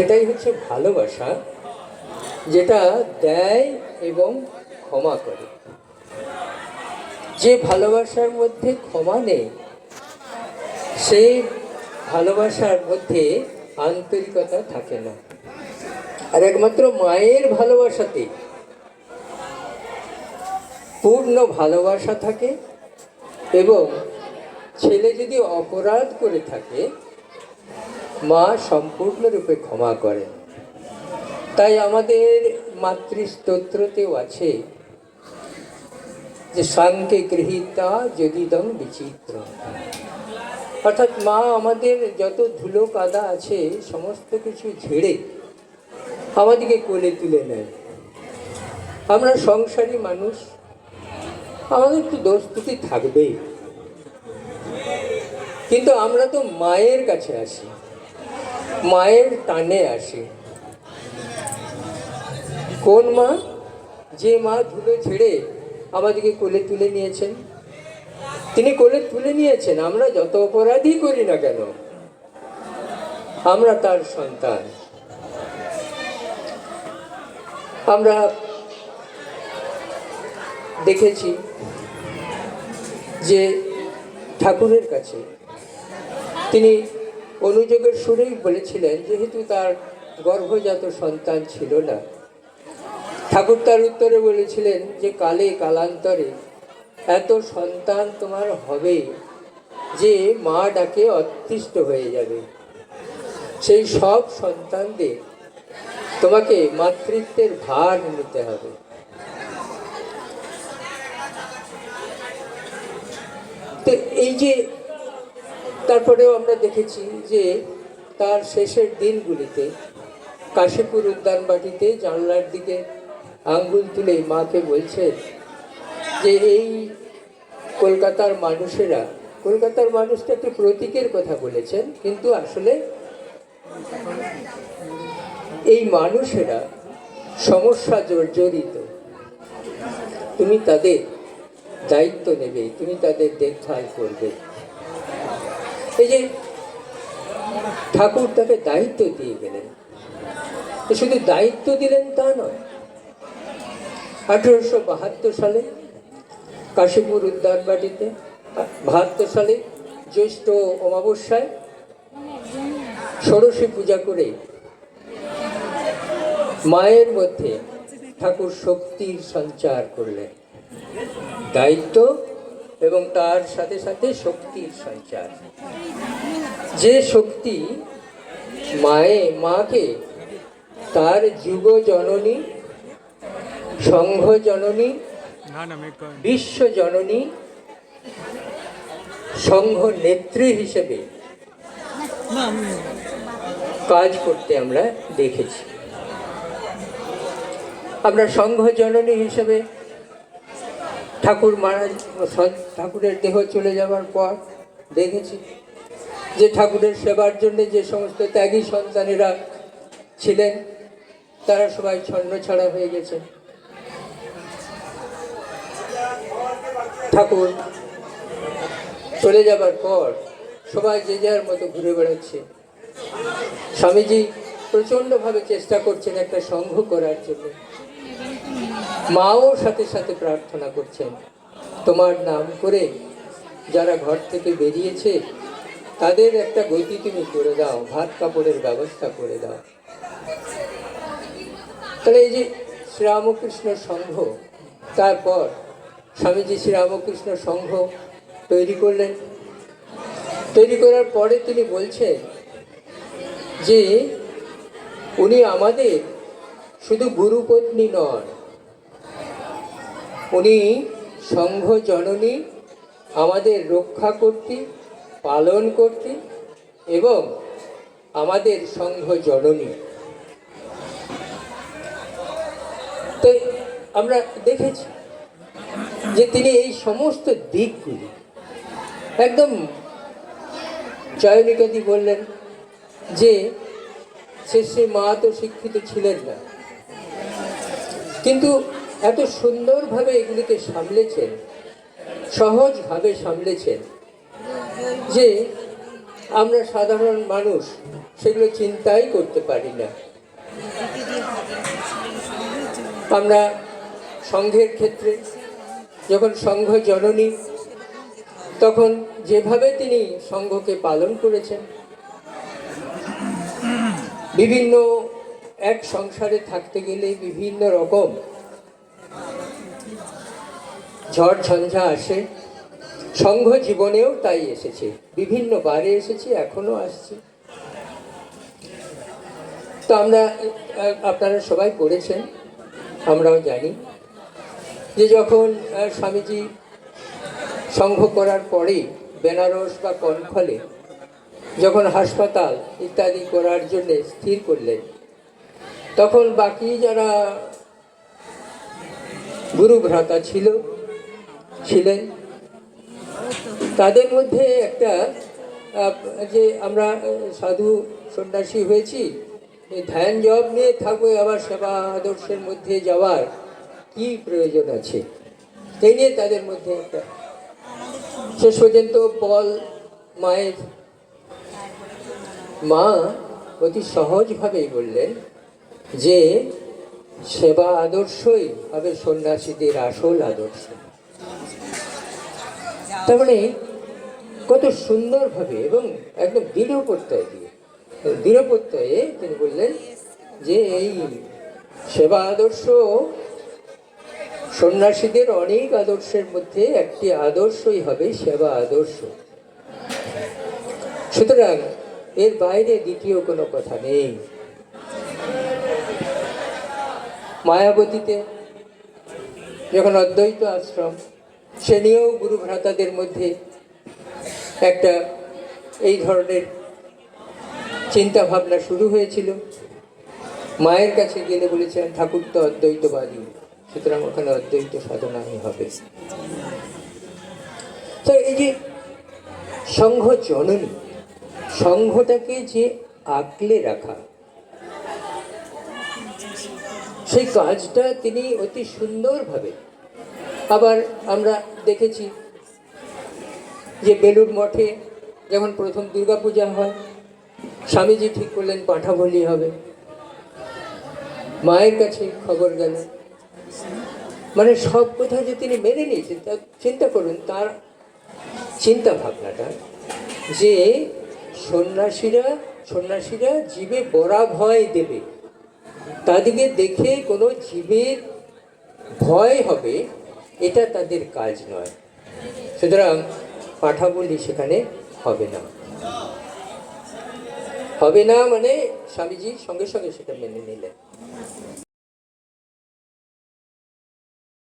সেটাই হচ্ছে ভালোবাসা, যেটা দেয় এবং ক্ষমা করে। যে ভালোবাসার মধ্যে ক্ষমা নেই সেই ভালোবাসার মধ্যে আন্তরিকতা থাকে না। আর একমাত্র মায়ের ভালোবাসাতে পূর্ণ ভালোবাসা থাকে এবং ছেলে যদি অপরাধ করে থাকে মা সম্পূর্ণরূপে ক্ষমা করেন তাই আমাদের মাতৃস্তোত্রতেও আছে যে সাংকে গৃহীতা যদিদম বিচিত্র। অর্থাৎ মা আমাদের যত ধুলো কাদা আছে, সমস্ত কিছু ঝেড়ে আমাদেরকে কোলে তুলে নেয়। আমরা সংসারী মানুষ, আমাদের তো দোষ ত্রুটি থাকবেই। কিন্তু আমরা তো মায়ের কাছে আসি। মায়ের টানে আসে। কোন মা? যে মা ধুলো ছেড়ে আমাদেরকে কোলে তুলে নিয়েছেন। তিনি কোলে তুলে নিয়েছেন, আমরা যত অপরাধই করি না কেন, আমরা তার সন্তান। আমরা দেখেছি যে ঠাকুরের কাছে তিনি অনুযোগের সুরেই বলেছিলেন যেহেতু তার গর্ভজাত সন্তান ছিল না। ঠাকুর তার উত্তরে বলেছিলেন যে, কালে কালান্তরে এত সন্তান তোমার হবে যে মা ডাকে অতিষ্ঠ হয়ে যাবে। সেই সব সন্তানদের তোমাকে মাতৃত্বের ভার নিতে হবে। তো এই যে তারপরেও আমরা দেখেছি যে তার শেষের দিনগুলিতে কাশীপুর উদ্যানবাটিতে জানলার দিকে আঙ্গুল তুলে মাকে বলছে যে, এই কলকাতার মানুষেরা, কলকাতার মানুষটা একটি প্রতীকের কথা বলেছেন, কিন্তু আসলে এই মানুষেরা সমস্যা জর্জরিত। তুমি তাদের দায়িত্ব নেবে, তুমি তাদের দেখভাল করবে। এই যে ঠাকুর তাকে দায়িত্ব দিয়ে গেলেন। শুধু দায়িত্ব দিলেন তা নয়, আঠেরোশো বাহাত্তর সালে কাশীপুর উদ্যানবাটিতে, বাহাত্তর সালে জ্যৈষ্ঠ অমাবস্যায় ষোড়শী পূজা করে মায়ের মধ্যে ঠাকুর শক্তির সঞ্চার করলেন। দায়িত্ব এবং তার সাথে সাথে শক্তির সঞ্চার। যে শক্তি মায়ে, মাকে, তার যুগ জননী সংঘ জননী বিশ্ব জননী সংঘ নেত্রী হিসেবে কাজ করতে আমরা দেখেছি। আমরা সংঘ জননী হিসেবে ঠাকুর মারা ঠাকুরের দেহ চলে যাওয়ার পর দেখেছি যে ঠাকুরের সেবার জন্য যে সমস্ত ত্যাগী সন্তানেরা ছিলেন, তারা সবাই ছন্ন ছাড়া হয়ে গেছে। ঠাকুর চলে যাবার পর সবাই যে যার মতো ঘুরে বেড়াচ্ছে। স্বামীজি প্রচণ্ডভাবে চেষ্টা করছেন একটা সংঘ করার জন্য। মাও সাথে সাথে প্রার্থনা করছেন। তোমার নাম করে যারা ঘর থেকে বেরিয়েছে, তাদের একটা গতি তুমি করে দাও, ভাত কাপড়ের ব্যবস্থা করে দাও। তাহলে এই যে শ্রীরামকৃষ্ণ সংঘ, তারপর স্বামীজি শ্রীরামকৃষ্ণ সংঘ তৈরি করলেন। তৈরি করার পরে তিনি বলছেন যে, উনি আমাদের শুধু গুরুপত্নী নন উনি সংঘ জননী আমাদের রক্ষা করতে, পালন করতে এবং আমাদের সংঘ জননী তো আমরা দেখেছি যে তিনি এই সমস্ত দিকগুলি একদম চয়নিকাদি বললেন যে সে সে মা তো শিক্ষিত ছিলেন না। কিন্তু এত সুন্দরভাবে এগুলিকে সামলেছেন, সহজভাবে সামলেছেন যে আমরা সাধারণ মানুষ সেগুলো চিন্তাই করতে পারি না। আমরা সংঘের ক্ষেত্রে যখন সংঘ জননী, তখন যেভাবে তিনি সংঘকে পালন করেছেন, বিভিন্ন এক সংসারে থাকতে গেলে বিভিন্ন রকম ঝড় ঝঞ্ঝা আসে, সংঘ জীবনেও তাই এসেছে। বিভিন্ন বারে এসেছে এখনও আসছে। তো আমরা আপনারা সবাই পড়েছেন, আমরাও জানি যে যখন স্বামীজি সংঘ করার পরে বেনারস বা কনখলে যখন হাসপাতাল ইত্যাদি করার জন্য স্থির করলেন, তখন বাকি যারা গুরুভ্রাতা ছিল ছিলেন। তাদের মধ্যে একটা যে আমরা সাধু সন্ন্যাসী হয়েছি ধ্যান জব নিয়ে থাকব আবার সেবা আদর্শের মধ্যে যাওয়ার কি প্রয়োজন আছে? এই নিয়ে তাদের মধ্যে একটা। শেষ পর্যন্ত বল, মায়ের। মা অতি সহজভাবেই বললেন যে, সেবা আদর্শই হবে সন্ন্যাসীদের আসল আদর্শ। মানে কত সুন্দরভাবে এবং একদম দৃঢ় প্রত্যয় দিয়ে দৃঢ় প্রত্যয়ে তিনি বললেন যে এই সেবা আদর্শ সন্ন্যাসীদের অনেক আদর্শের মধ্যে একটি আদর্শই হবে সেবা আদর্শ। সুতরাং এর বাইরে দ্বিতীয় কোনো কথা নেই। মায়াবতীতে যখন অদ্বৈত আশ্রম নিয়েও গুরু ভ্রাতাদের মধ্যে একটা এই ধরনের চিন্তা ভাবনা শুরু হয়েছিল। মায়ের কাছে গেলে বলেছেন, ঠাকুর তো অদ্বৈতবাদী সুতরাং ওখানে অদ্বৈত সাধনাই হবে। তো এই যে সংঘ জননী, সংঘটাকে যে আগলে রাখা, সেই কাজটা তিনি অতি সুন্দরভাবে আবার আমরা দেখেছি যে বেলুর মঠে যখন প্রথম দুর্গাপূজা হয়, স্বামীজি ঠিক করলেন পাঁঠাবলি হবে। মায়ের কাছে খবর গেল। মানে সব কথা যে তিনি মেনে নিয়েছেন, তা চিন্তা করুন, তার চিন্তা ভাবনাটা যে সন্ন্যাসীরা সন্ন্যাসীরা জীবে বরা ভয় দেবে তাদেরকে দেখে কোনো জীবের ভয় হবে এটা তাদের কাজ নয়। সুতরাং পাঠাবলি সেখানে হবে না। হবে না মানে স্বামীজি সঙ্গে সঙ্গে সেটা মেনে নিলেন।